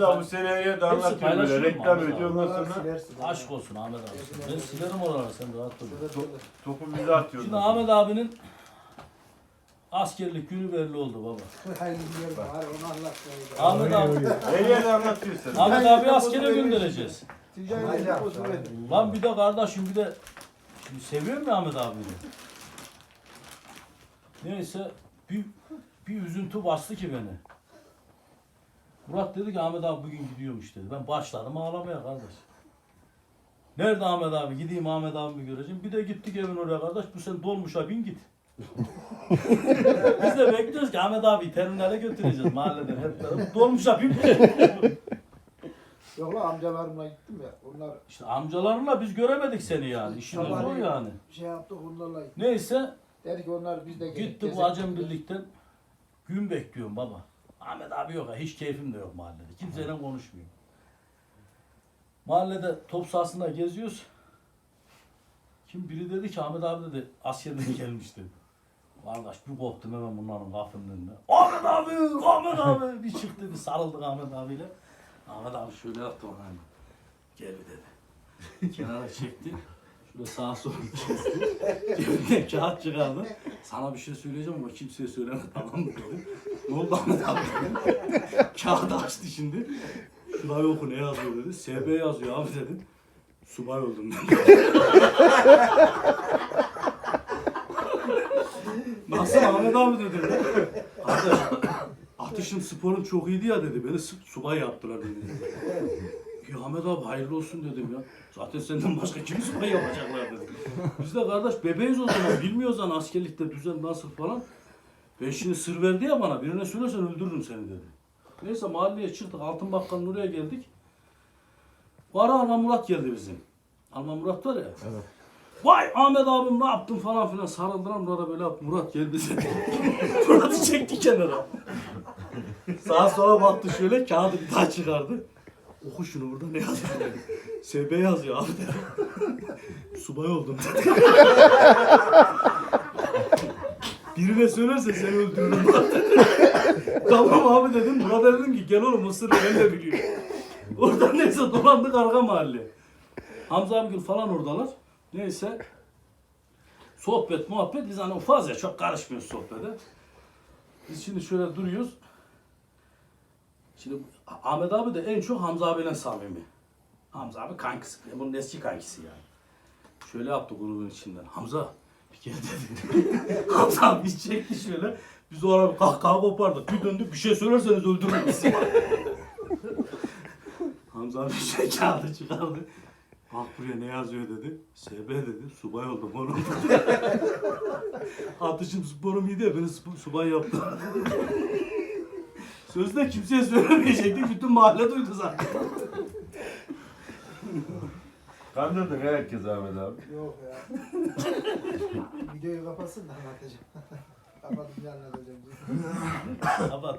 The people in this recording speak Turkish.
Da bu seneye de anlatıyor böyle reklam abi? ediyor ondan sonra. Aşk olsun Ahmet abi. Ben silerim oraları sen rahat. Şurada- topu bize atıyor. Şimdi Ahmet abinin askerlik günü belli oldu baba. Ahmet abi, Her yerde anlatıyor sen. Ahmet abi askere göndereceğiz. Lan bir de kardeşim bir de şimdi seviyorum ya Ahmet abiyi. Neyse bir, bir üzüntü bastı ki beni. Murat dedi ki Ahmet abi bugün gidiyormuş dedi. Ben başladım ağlamaya kardeş. Nerede Ahmet abi? Gideyim Ahmet abimi göreceğim. Bir de gittik evin oraya kardeş. Bu sen dolmuşa bin git. Biz de bekliyoruz ki Ahmet abi terminale götüreceğiz mahalleden hep beraber. Dolmuşa bin. Yok lan amcalarımla gittim ya. Onlar İşte amcalarınla biz göremedik seni yani. İşin zor yani. şey yaptık onlarla gittik. Neyse Dedi ki onlar biz de gelip gitti bu gezek Acem. Birlik'ten gün bekliyorum baba. Ahmet abi yok ya hiç keyfim de yok mahallede. Kimseyle konuşmuyorum. Mahallede top sahasında geziyoruz. Kim biri dedi ki Ahmet abi dedi askerden gelmişti. Kardeş bir koptum hemen bunların kapının önüne. Ahmet abi, Ahmet abi. Bir çıktı bir sarıldık Ahmet abiyle. Ahmet abi şöyle yaptı bana hani. Gel bir dedi. Kenara çekti. Şöyle sağa sola kesti. Cebinden kağıt çıkardı. Sana bir şey söyleyeceğim ama kimseye söyleme tamam mı dedi. Ne oldu Ahmet abi. Kağıdı açtı şimdi. Şurayı oku ne yazıyor dedi. SB yazıyor abi dedim. Subay oldum dedi. Nasıl Ahmet abi dedim. Kardeş atışın sporun çok iyiydi ya dedi. Beni subay yaptılar dedi. Ya Ahmet abi hayırlı olsun dedim ya. Zaten senden başka kimi subay yapacaklar dedim. Biz de kardeş bebeğiz o zaman. Bilmiyoruz lan askerlikte düzen nasıl falan. Ben şimdi sır verdi ya bana. Birine söylersen öldürürüm seni dedi. Neyse mahalleye çıktık. Altın Bakkal'ın oraya geldik. Bu ara Alman Murat geldi bizim. Alman Murat var ya. Evet. Vay Ahmet abim ne yaptın falan filan sarıldılar Murat'a böyle yaptı. Murat gel bize. Murat'ı çekti kenara. Sağa sola baktı şöyle kağıdı bir daha çıkardı. Oku şunu burada ne yazıyor. SB yazıyor abi. Subay oldum dedi. Birine söylerse seni öldürürüm tamam abi dedim. Murat'a dedim ki gel oğlum Mısır'ı ben de biliyorum. Oradan neyse dolandık arka mahalle. Hamza abigil falan oradalar. Neyse. Sohbet muhabbet biz hani ufaz ya çok karışmıyoruz sohbete. Biz şimdi şöyle duruyoruz. Şimdi Ahmet abi de en çok Hamza abiyle samimi. Hamza abi kankısı. Bunun eski kankisi yani. Şöyle yaptı grubun içinden. Hamza bir kere dedi. Hamza abi bir çekti şöyle. Biz o ara bir kahkaha kopardık. Bir döndük bir şey söylerseniz öldürürüm bizi. Hamza abi şey kağıdı çıkardı. Bak buraya ne yazıyor dedi. SB dedi. Subay oldum oğlum. Atışım sporum iyi de beni sp- subay yaptı. Sözde kimseye söylemeyecektik. Bütün mahalle duydu zaten. Kandırdın herkes Ahmet abi. Yok ya. Videoyu kapatsın da anlatacağım. Kapatıp anlatacağım. Kapat.